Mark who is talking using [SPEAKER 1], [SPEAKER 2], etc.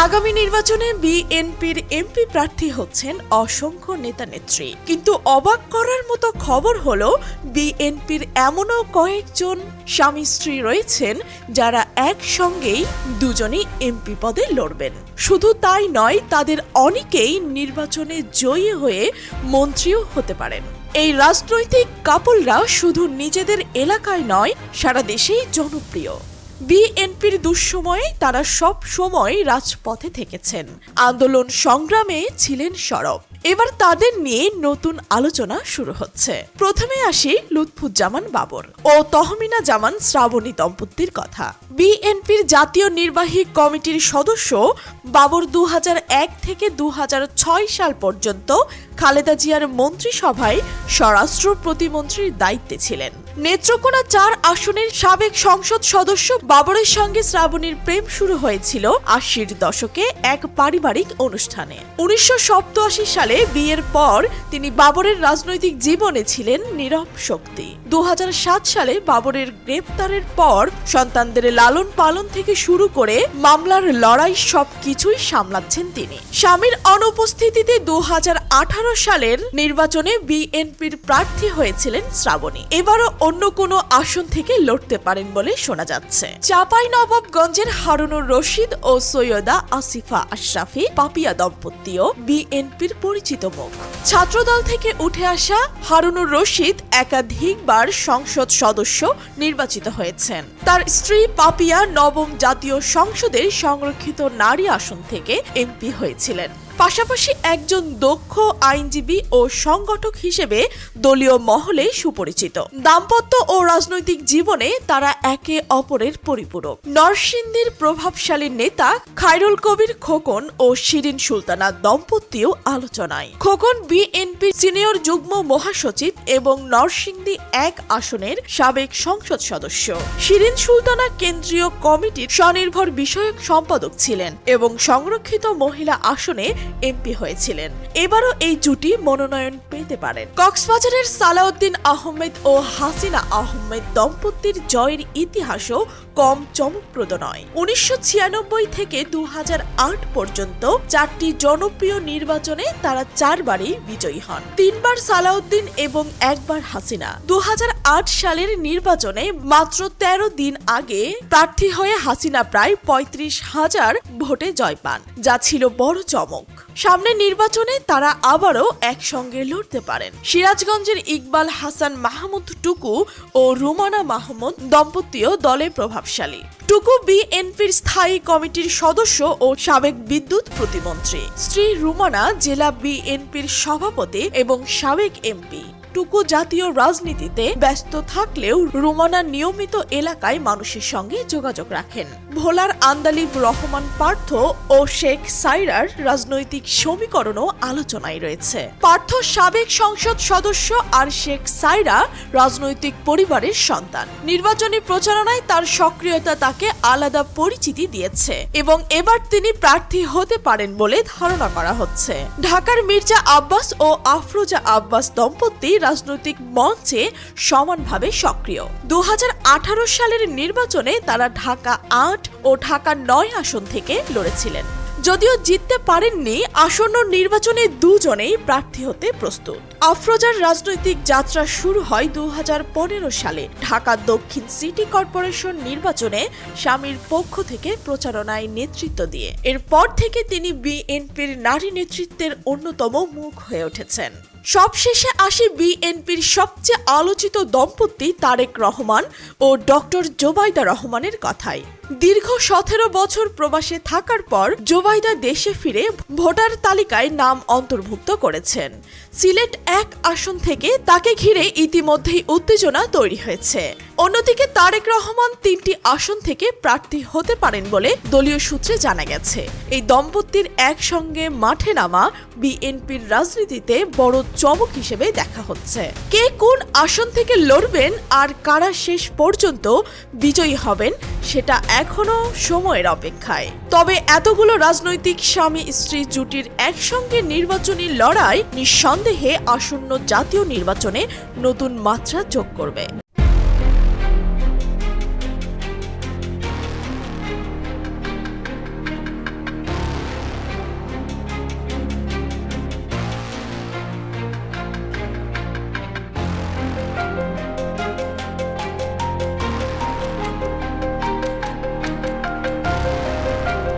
[SPEAKER 1] আগামী নির্বাচনে বিএনপির এমপি প্রার্থী হচ্ছেন অসংখ্য নেতা নেত্রী। কিন্তু অবাক করার মতো খবর হলো, বিএনপির এমনও কয়েকজন স্বামী স্ত্রী রয়েছেন যারা একসঙ্গেই দুজনেই এমপি পদে লড়বেন। শুধু তাই নয়, তাদের অনেকেই নির্বাচনে জয়ী হয়ে মন্ত্রীও হতে পারেন। এই রাজনৈতিক কাপলরা শুধু নিজেদের এলাকায় নয়, সারা দেশেই জনপ্রিয়। বিএনপির দুঃসময়ে তারা সব সময় রাজপথে থেকেছেন। আন্দোলন সংগ্রামে ছিলেন সরব। এবার তাদের নিয়ে নতুন আলোচনা শুরু হচ্ছে। প্রথমে আসি লুৎফুজ্জামান বাবর ও তহমিনা জামান শ্রাবণী দম্পতির কথা। বিএনপির জাতীয় নির্বাহী কমিটির সদস্য বাবর দু হাজার এক থেকে দু হাজার ছয় সাল পর্যন্ত খালেদা জিয়ার মন্ত্রিসভায় স্বরাষ্ট্র প্রতিমন্ত্রীর দায়িত্বে ছিলেন। নেত্রকোনা চার আসনের সাবেক সংসদ সদস্য বাবরের সঙ্গে শ্রাবণীর প্রেম শুরু হয়েছিল আশির দশকে এক পারিবারিক অনুষ্ঠানে। উনিশশো সালে বিয়ের পর তিনি বাবরের রাজনৈতিক জীবনে ছিলেন নীরব শক্তি। দু হাজার সাত সালে বাবরের গ্রেপ্তারের পর সন্তানদের লালন পালন থেকে শুরু করে মামলার লড়াই সবকিছুই সামলাচ্ছেন তিনি। স্বামীর অনুপস্থিতিতে দু হাজার আঠারো সালের নির্বাচনে বিএনপির প্রার্থী হয়েছিলেন শ্রাবণী। এবারও অন্য কোনো আসন থেকে লড়তে পারেন বলে শোনা যাচ্ছে। চাপাই নবাবগঞ্জের হারুনুর রশিদ ও সৈয়দা আসিফা আশরাফি পাপিয়া দম্পতিও বিএনপির পরিচিত মুখ। ছাত্রদল থেকে উঠে আসা হারুনুর রশিদ একাধিকবার সংসদ সদস্য নির্বাচিত হয়েছেন। তার স্ত্রী পাপিয়া নবম জাতীয় সংসদের সংরক্ষিত নারী আসন থেকে এমপি হয়েছিলেন। পাশাপাশি একজন দক্ষ আইনজীবী ও সংগঠক হিসেবে দলীয় মহলে সুপরিচিত। দাম্পত্য ও রাজনৈতিক জীবনে তারা একে অপরের পরিপূরক। নরসিংদীর প্রভাবশালী নেতা খায়রুল কবির খোকন ও শিরিন সুলতানা দম্পতিও আলোচনায়। খোকন বিএনপি সিনিয়র যুগ্ম মহাসচিব এবং নরসিংদী এক আসনের সাবেক সংসদ সদস্য। শিরিন সুলতানা কেন্দ্রীয় কমিটির স্বনির্ভর বিষয়ক সম্পাদক ছিলেন এবং সংরক্ষিত মহিলা আসনে এমপি হয়েছিলেন। এবারও এই জুটি মনোনয়ন পেতে পারেন। কক্সবাজারের সালাউদ্দিন আহমেদ ও হাসিনা আহমেদ দম্পতির জয়ের ইতিহাসও কম চমকপ্রদ নয়। উনিশশো থেকে দুই হাজার আট পর্যন্ত চারটি জনপ্রিয় নির্বাচনে তারা চারবারই বিজয়ী হন। তিনবার সালাউদ্দিন এবং একবার হাসিনা। দু হাজার আট সালের নির্বাচনে মাত্র ১৩ দিন আগে প্রার্থী হয়ে হাসিনা প্রায় পঁয়ত্রিশ হাজার ভোটে জয় পান। যা ছিল বড় চমক। সামনে নির্বাচনে তারা আবারও একসঙ্গে লড়তে পারেন। সিরাজগঞ্জের ইকবাল হাসান মাহমুদ টুকু ও রুমানা মাহমুদ দম্পতিও দলে প্রভাবশালী। টুকু বিএনপির স্থায়ী কমিটির সদস্য ও সাবেক বিদ্যুৎ প্রতিমন্ত্রী। শ্রী রুমানা জেলা বিএনপির সভাপতি এবং সাবেক এমপি। টুকু জাতীয় রাজনীতিতে ব্যস্ত থাকলেও রুমানা নিয়মিত এলাকায় মানুষের সঙ্গে যোগাযোগ রাখেন। ভোলার আন্দালিব রহমান পার্থ ও শেখ সাইরার রাজনৈতিক সমীকরণও আলোচনায় রয়েছে। পার্থ সাবেক সংসদ সদস্য আর শেখ সাইরা রাজনৈতিক পরিবারের সন্তান। নির্বাচনী প্রচারণায় তার সক্রিয়তা তাকে আলাদা পরিচিতি দিয়েছে এবং এবার তিনি প্রার্থী হতে পারেন বলে ধারণা করা হচ্ছে। ঢাকার মির্জা আব্বাস ও আফরোজা আব্বাস দম্পতি রাজনৈতিক মঞ্চে সমানভাবে সক্রিয়। দু হাজার আঠারো সালের নির্বাচনে তারা ঢাকা আট ও ঢাকা নয় আসন থেকে লড়েছিলেন। যদিও জিততে পারেননি, আসন্ন নির্বাচনে দুজনেই প্রার্থী হতে প্রস্তুত। আফরোজার রাজনৈতিক যাত্রা শুরু হয় দু হাজার পনেরো সালে। ঢাকা দক্ষিণ সিটি কর্পোরেশন নির্বাচনে স্বামীর পক্ষ থেকে প্রচারণায় নেতৃত্ব দিয়ে। এরপর থেকে তিনি বিএনপির নারী নেতৃত্বের অন্যতম মুখ হয়ে উঠেছেন। সবশেষে আসে বিএনপির সবচেয়ে আলোচিত দম্পতি তারেক রহমান ও ডক্টর জোবাইদা রহমানের কথায়। দীর্ঘ সতেরো বছর প্রবাসে থাকার পর জোবাইদা দেশে ফিরে ভোটার তালিকায় নাম অন্তর্ভুক্ত করেছেন। সিলেট এক আসন থেকে তাকে ঘিরে ইতিমধ্যেই উত্তেজনা তৈরি হয়েছে। অন্যদিকে তারেক রহমান তিনটি আসন থেকে প্রার্থী হতে পারেন বলে দলীয় সূত্রে জানা গেছে। এই দম্পতির একসঙ্গে মাঠে নামা বিএনপির রাজনীতিতে বড় চমক হিসেবে দেখা হচ্ছে। কে কোন আসন থেকে লড়বেন আর কারা শেষ পর্যন্ত বিজয়ী হবেন সেটা এখনও সময়ের অপেক্ষায়। তবে এতগুলো রাজনৈতিক স্বামী স্ত্রী জুটির একসঙ্গে নির্বাচনী লড়াই নিঃসন্দেহে আসন্ন জাতীয় নির্বাচনে নতুন মাত্রা যোগ করবে।